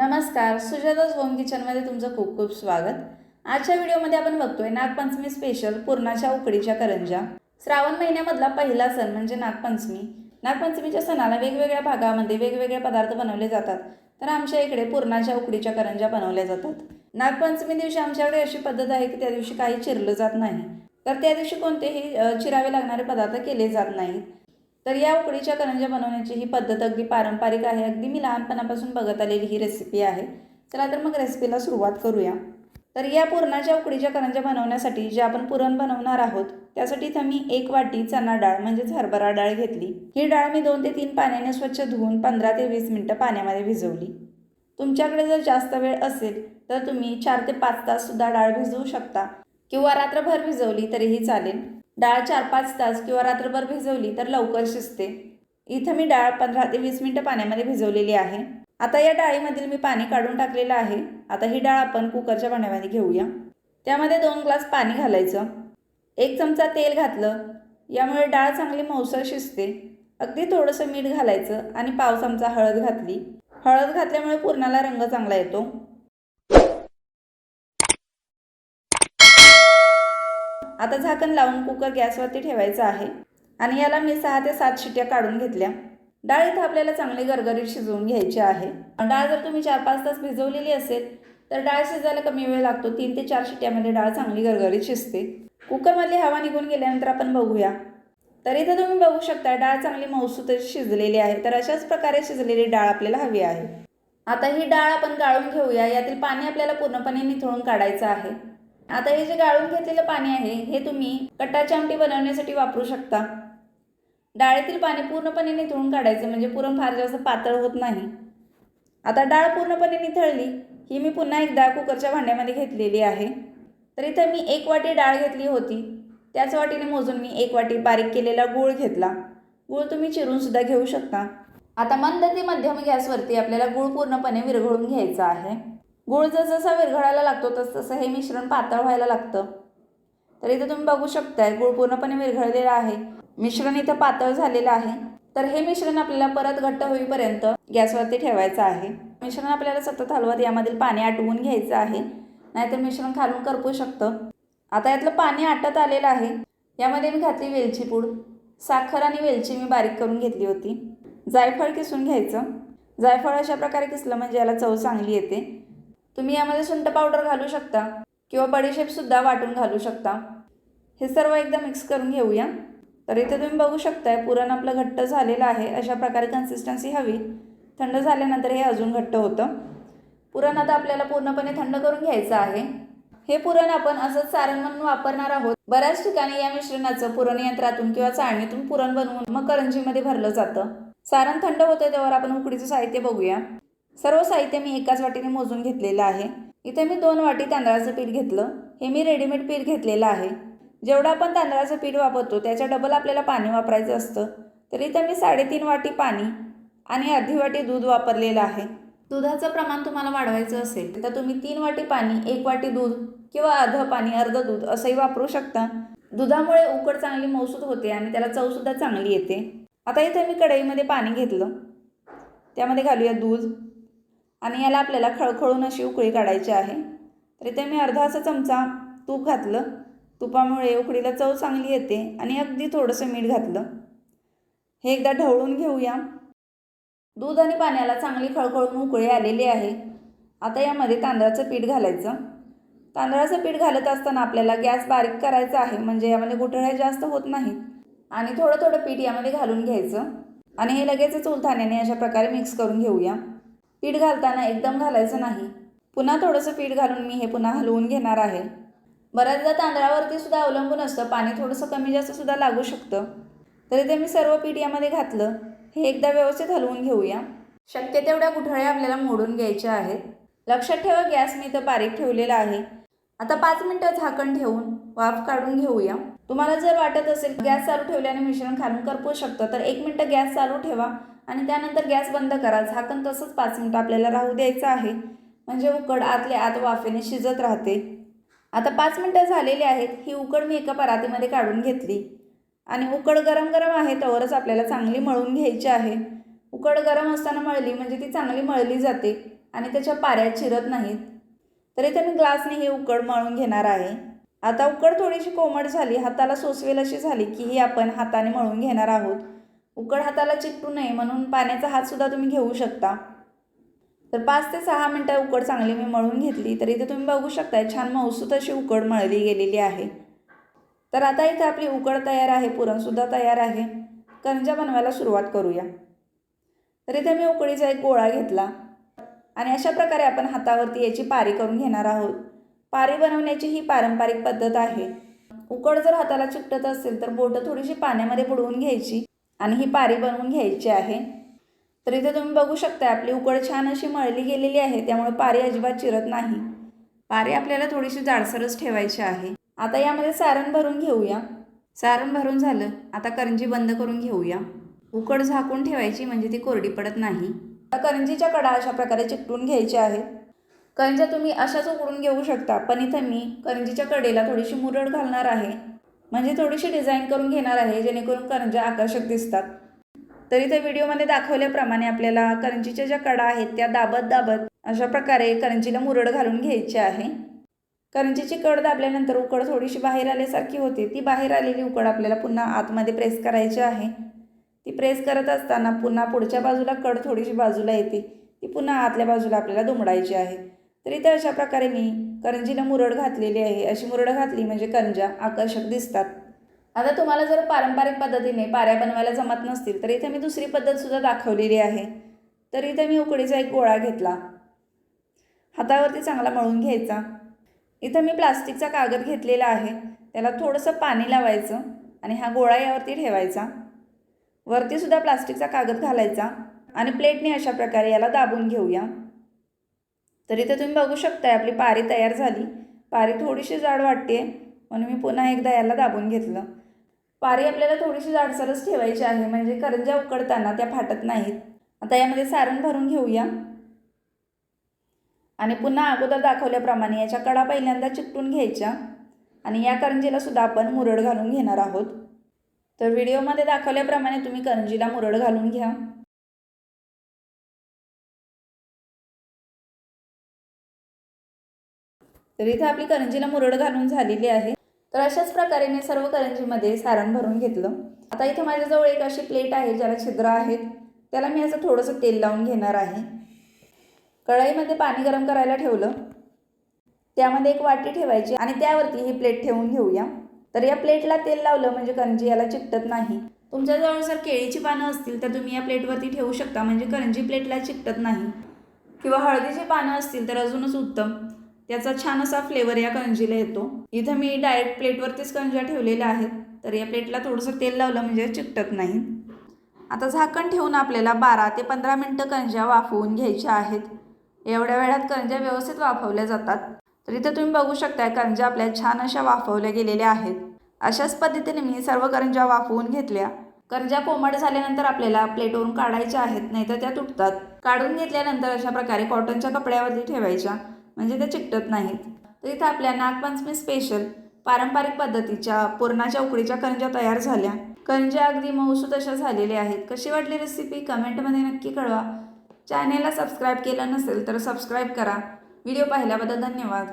नमस्कार सुजाताज होम किचनमध्ये तुमचं खूप खूप स्वागत. आजच्या व्हिडिओमध्ये आपण बघतोय नागपंचमी स्पेशल पूर्णाच्या उकडीच्या करंजा श्रावण महिन्यामधला पहिला सण म्हणजे नागपंचमी. नागपंचमीच्या सणाला वेगवेगळ्या भागामध्ये वेगवेगळे पदार्थ बनवले जातात. तर आमच्या इकडे पूर्णाच्या उकडीच्या करंजा बनवल्या जातात. नागपंचमी दिवशी आमच्याकडे अशी पद्धत आहे की त्या दिवशी काही चिरलं जात नाही. तर त्या दिवशी कोणतेही चिरावे लागणारे पदार्थ केले जात नाहीत. तर या उकडीच्या करंज्या बनवण्याची ही पद्धत अगदी पारंपरिक आहे. अगदी मी लहानपणापासून बघत आलेली ही रेसिपी आहे. चला तर मग रेसिपीला सुरुवात करूया. तर या पुरणाच्या उकडीच्या करंज्या बनवण्यासाठी जे आपण पुरण बनवणार आहोत त्यासाठी इथं मी एक वाटी चणा डाळ म्हणजेच हरभरा डाळ घेतली. ही डाळ मी दोन ते तीन पाण्याने स्वच्छ धुवून पंधरा ते वीस मिनटं पाण्यामध्ये भिजवली. तुमच्याकडे जर जास्त वेळ असेल तर तुम्ही चार ते पाच ताससुद्धा डाळ भिजवू शकता. किंवा रात्रभर भिजवली तरीही चालेल. डाळ चार पाच तास किंवा रात्रभर भिजवली तर लवकर शिजते. इथं मी डाळ पंधरा ते वीस मिनटं पाण्यामध्ये भिजवलेली आहे. आता या डाळीमधील मी पाणी काढून टाकलेलं आहे. आता ही डाळ आपण कुकरच्या भांड्यामध्ये घेऊया. त्यामध्ये दोन ग्लास पाणी घालायचं. एक चमचा तेल घातलं. यामुळे डाळ चांगली मऊसळ शिजते. अगदी थोडंसं मीठ घालायचं आणि पाव चमचा हळद घातली. हळद घातल्यामुळे पुरणाला रंग चांगला येतो. आता झाकण लावून कुकर गॅसवरती ठेवायचं आहे. आणि याला मी सहा ते सात शिट्या काढून घेतल्या. डाळ इथं आपल्याला चांगली गरगरीत शिजवून घ्यायची आहे. डाळ जर तुम्ही चार पाच तास भिजवलेली असेल तर डाळ शिजायला कमी वेळ लागतो. तीन ते चार शिट्यामध्ये डाळ चांगली गरगरीत शिजते. कुकरमधली हवा निघून गेल्यानंतर आपण बघूया. तर इथं तुम्ही बघू शकता डाळ चांगली मौसूत शिजलेली आहे. तर अशाच प्रकारे शिजलेली डाळ आपल्याला हवी आहे. आता ही डाळ आपण गाळून घेऊया. यातील पाणी आपल्याला पूर्णपणे निथळून काढायचं आहे. आता हे जे गाळून घेतलेलं पाणी आहे हे तुम्ही कट्टाची आमटी बनवण्यासाठी वापरू शकता. डाळीतील पाणी पूर्णपणे निथळून काढायचं म्हणजे पुरण फार जास्त पातळ होत नाही. आता डाळ पूर्णपणे निथळली ही मी पुन्हा एकदा कुकरच्या भांड्यामध्ये घेतलेली आहे. तर इथं मी एक वाटी डाळ घेतली होती. त्याच वाटीने मोजून मी एक वाटी बारीक केलेला गूळ घेतला. गूळ तुम्ही चिरूनसुद्धा घेऊ शकता. आता मंद ते मध्यम गॅसवरती आपल्याला गूळ पूर्णपणे विरघळून घ्यायचा आहे. गूळ जसजसा विरघळायला लागतो तस तसं हे मिश्रण पातळ व्हायला लागतं. तर इथं तुम्ही बघू शकताय गूळ पूर्णपणे विरघळलेला आहे. मिश्रण इथं पातळ झालेलं आहे. तर हे मिश्रण आपल्याला परत घट्ट होईपर्यंत गॅसवरती ठेवायचं आहे. मिश्रण आपल्याला सतत हलवत यामधील पाणी आटवून घ्यायचं आहे. नाहीतर मिश्रण खालून करपू शकतं. आता यातलं पाणी आटत आलेलं आहे. यामध्ये मी घातली वेलची पूड. साखर आणि वेलची मी बारीक करून घेतली होती. जायफळ किसून घ्यायचं. जायफळ अशा प्रकारे किसलं म्हणजे याला चव चांगली येते. तुम्ही यामध्ये सुंठ पावडर घालू शकता किंवा बडीशेपसुद्धा वाटून घालू शकता. हे सर्व एकदा मिक्स करून घेऊया. तर इथे तुम्ही बघू शकताय पुरण आपलं घट्ट झालेलं आहे. अशा प्रकारे कन्सिस्टन्सी हवी. थंड झाल्यानंतर हे अजून घट्ट होतं. पुरण आता आपल्याला पूर्णपणे थंड करून घ्यायचं आहे. हे पुरण आपण असंच सारण म्हणून वापरणार आहोत. बऱ्याच ठिकाणी या मिश्रणाचं पुरण यंत्रातून किंवा चाळणीतून पुरण बनवून मग करंजीमध्ये भरलं जातं. सारण थंड होतं त्यावर आपण उकडीचं साहित्य बघूया. सर्व साहित्य मी एकाच वाटीने मोजून घेतलेलं आहे. इथे मी दोन वाटी तांदळाचं पीठ घेतलं. हे मी रेडीमेड पीठ घेतलेलं आहे. जेवढं आपण तांदळाचं पीठ वापरतो त्याच्या डबल आपल्याला पाणी वापरायचं असतं. तर इथं मी साडेतीन वाटी पाणी आणि अर्धी वाटी दूध वापरलेलं आहे. दुधाचं प्रमाण तुम्हाला वाढवायचं असेल तर तुम्ही तीन वाटी पाणी एक वाटी दूध किंवा अर्धं पाणी अर्धं दूध असंही वापरू शकता. दुधामुळे उकड चांगली मौसूद होते आणि त्याला चवसुद्धा चांगली येते. आता इथे मी कढईमध्ये पाणी घेतलं. त्यामध्ये घालूया दूध. आणि याला आपल्याला खळखळून अशी उकळी काढायची आहे. तर इथे मी अर्धा असा चमचा तूप घातलं. तुपामुळे उकडीला चव चांगली येते आणि अगदी थोडंसं मीठ घातलं. हे एकदा ढवळून घेऊया. दूध आणि पाण्याला चांगली खळखळून उकळी आलेली आहे. आता यामध्ये तांदळाचं पीठ घालायचं. तांदळाचं पीठ घालत असताना आपल्याला गॅस बारीक करायचा आहे म्हणजे यामध्ये गुठळ्या जास्त होत नाहीत. आणि थोडं थोडं पीठ यामध्ये घालून घ्यायचं. आणि हे लगेचच उलथाण्याने अशा प्रकारे मिक्स करून घेऊया. पीठ घालताना एकदम घालायचं नाही. पुन्हा थोडंसं पीठ घालून मी हे पुन्हा हलवून घेणार आहे. बऱ्याचदा तांदळावरती सुद्धा अवलंबून असतं पाणी थोडंसं कमी जास्त सुद्धा लागू शकतं. तरी ते मी सर्व पीठ यामध्ये घातलं. हे एकदा व्यवस्थित हलवून घेऊया. शक्य तेवढ्या गुठळ्या आपल्याला मोडून घ्यायच्या आहेत. लक्षात ठेवा गॅस मी इथं बारीक ठेवलेला आहे. आता पाच मिनटं झाकण ठेवून वाफ काढून घेऊया. तुम्हाला जर वाटत असेल गॅस चालू ठेवल्याने मिश्रण खालून करपू शकतं तर एक मिनटं गॅस चालू ठेवा. आणि त्यानंतर गॅस बंद करा झाकण तसंच पाच मिनटं आपल्याला राहू द्यायचं आहे. म्हणजे उकड आतले आत वाफेने शिजत राहते. आता पाच मिनटं झालेली आहेत. ही उकड मी एका परातीमध्ये काढून घेतली. आणि उकड गरम गरम आहे तवरच आपल्याला चांगली मळून घ्यायची आहे. उकड गरम असताना मळली म्हणजे ती चांगली मळली जाते आणि त्याच्या पाऱ्या चिरत नाहीत. तर इथे मी ग्लासने ही उकड मळून घेणार आहे. आता उकड थोडीशी कोमट झाली. हाताला सोसवेल अशी झाली की ही आपण हाताने मळून घेणार आहोत. उकड हाताला चिकटू नये म्हणून पाण्याचा हातसुद्धा तुम्ही घेऊ शकता. तर पाच ते सहा मिनटं उकड चांगली मी मळून घेतली तर इथे तुम्ही बघू शकताय छान मऊसूत अशी उकड मळली गेलेली आहे. तर आता इथे आपली उकड तयार आहे पुरणसुद्धा तयार आहे. करंजा बनवायला सुरुवात करूया. तर इथे मी उकडीचा एक गोळा घेतला. आणि अशा प्रकारे आपण हातावरती याची पारी करून घेणार आहोत. पारी बनवण्याची ही पारंपरिक पद्धत आहे. उकड जर हाताला चिकटत असेल तर बोटं थोडीशी पाण्यामध्ये बुडवून घ्यायची. आणि ही पारी बनवून घ्यायची आहे. तर इथे तुम्ही बघू शकता आपली उकड छान अशी मळली गेलेली आहे त्यामुळे पारी अजिबात चिरत नाही. पारी आपल्याला थोडीशी जाडसरच ठेवायची आहे. आता यामध्ये सारण भरून घेऊया. सारण भरून झालं आता करंजी बंद करून घेऊया. उकड झाकून ठेवायची म्हणजे ती कोरडी पडत नाही. आता करंजीच्या कडा अशा प्रकारे चिकटून घ्यायच्या आहेत करंजा तुम्ही अशाच उकडून घेऊ शकता पण इथं मी करंजीच्या कडेला थोडीशी मुरड घालणार आहे. म्हणजे थोडीशी डिझाईन करून घेणार आहे जेणेकरून करंज्या आकर्षक दिसतात. तरी त्या व्हिडिओमध्ये दाखवल्याप्रमाणे आपल्याला करंजीच्या ज्या कडा आहेत त्या दाबत दाबत अशा प्रकारे करंजीला मुरड घालून घ्यायची आहे. करंजीची कड दाबल्यानंतर उकड थोडीशी बाहेर आल्यासारखी होते. ती बाहेर आलेली उकड आपल्याला पुन्हा आतमध्ये प्रेस करायची आहे. ती प्रेस करत असताना पुन्हा पुढच्या बाजूला कड थोडीशी बाजूला येते. ती पुन्हा आतल्या बाजूला आपल्याला दुमडायची आहे. तर इथे अशा प्रकारे मी करंजीला मुरड घातलेली आहे. अशी मुरड घातली म्हणजे करंजा आकर्षक दिसतात. आता तुम्हाला जर पारंपरिक पद्धतीने पाऱ्या बनवायला जमत नसतील तर इथे मी दुसरी पद्धतसुद्धा दाखवलेली आहे. तर इथे मी उकडीचा एक गोळा घेतला. हातावरती चांगला मळून घ्यायचा. इथं मी प्लास्टिकचा कागद घेतलेला आहे. त्याला थोडंसं पाणी लावायचं आणि हा गोळा यावरती ठेवायचा. वरतीसुद्धा प्लास्टिकचा कागद घालायचा आणि प्लेटने अशा प्रकारे याला दाबून घेऊया. तर इथे तुम्ही बघू शकताय आपली पारी तयार झाली. पारी थोडीशी जाड वाटते म्हणून मी पुन्हा एकदा याला दाबून घेतलं. पारी आपल्याला थोडीशी जाडसरच ठेवायची आहे म्हणजे करंज्या उकडताना त्या फाटत नाहीत. आता यामध्ये सारण भरून घेऊया. आणि पुन्हा अगोदर दाखवल्याप्रमाणे याच्या कडा पहिल्यांदा चिकटून घ्यायच्या. आणि या करंजीला सुद्धा आपण मुरड घालून घेणार आहोत. तर व्हिडिओमध्ये दाखवल्याप्रमाणे तुम्ही करंजीला मुरड घालून घ्या. तर इथे आपली करंजीला मुरड घालून झालेली आहे. तर अशाच प्रकारे मी सर्व करंजीमध्ये सारण भरून घेतलं. आता इथे माझ्याजवळ एक अशी प्लेट आहे ज्याला छिद्र आहेत. त्याला मी असं थोडंसं तेल लावून घेणार आहे. कढईमध्ये पाणी गरम करायला ठेवलं. त्यामध्ये एक वाटी ठेवायची आणि त्यावरती ही प्लेट ठेवून घेऊया. तर या प्लेटला तेल लावलं म्हणजे करंजी याला चिकटत नाही. तुमच्याजवळ जर केळीची पानं असतील तर तुम्ही या प्लेटवरती ठेवू शकता म्हणजे करंजी प्लेटला चिकटत नाही. किंवा हळदीची पानं असतील तर अजूनच उत्तम. त्याचा छान असा फ्लेवर या कंजीला येतो. इथं मी डायरेक्ट प्लेटवरतीच कंज्या ठेवलेल्या आहेत. तर या प्लेटला थोडंसं तेल लावलं म्हणजे चिकटत नाही. आता झाकण ठेवून आपल्याला बारा ते पंधरा मिनटं कंज्या वाफवून घ्यायच्या आहेत. एवढ्या वेळात कंज्या व्यवस्थित वाफवल्या जातात. तर इथे तुम्ही बघू शकताय करंज्या आपल्या छान अशा वाफवल्या गेलेल्या आहेत. अशाच पद्धतीने मी सर्व करंज्या वाफवून घेतल्या. करंज्या कोमट झाल्यानंतर आपल्याला प्लेटवरून काढायच्या आहेत नाही तर त्या तुटतात. काढून घेतल्यानंतर अशा प्रकारे कॉटनच्या कपड्यावरती ठेवायच्या. म्हणजे त्या चिकटत नाहीत. तर इथं आपल्या नागपंचमी स्पेशल पारंपरिक पद्धतीच्या पुरणाच्या उकडीच्या करंज्या तयार झाल्या. करंज्या अगदी मऊसू अशा झालेल्या आहेत. कशी वाटली रेसिपी कमेंटमध्ये नक्की कळवा. चॅनेलला सबस्क्राईब केलं नसेल तर सबस्क्राईब करा. व्हिडिओ पाहिल्याबद्दल धन्यवाद.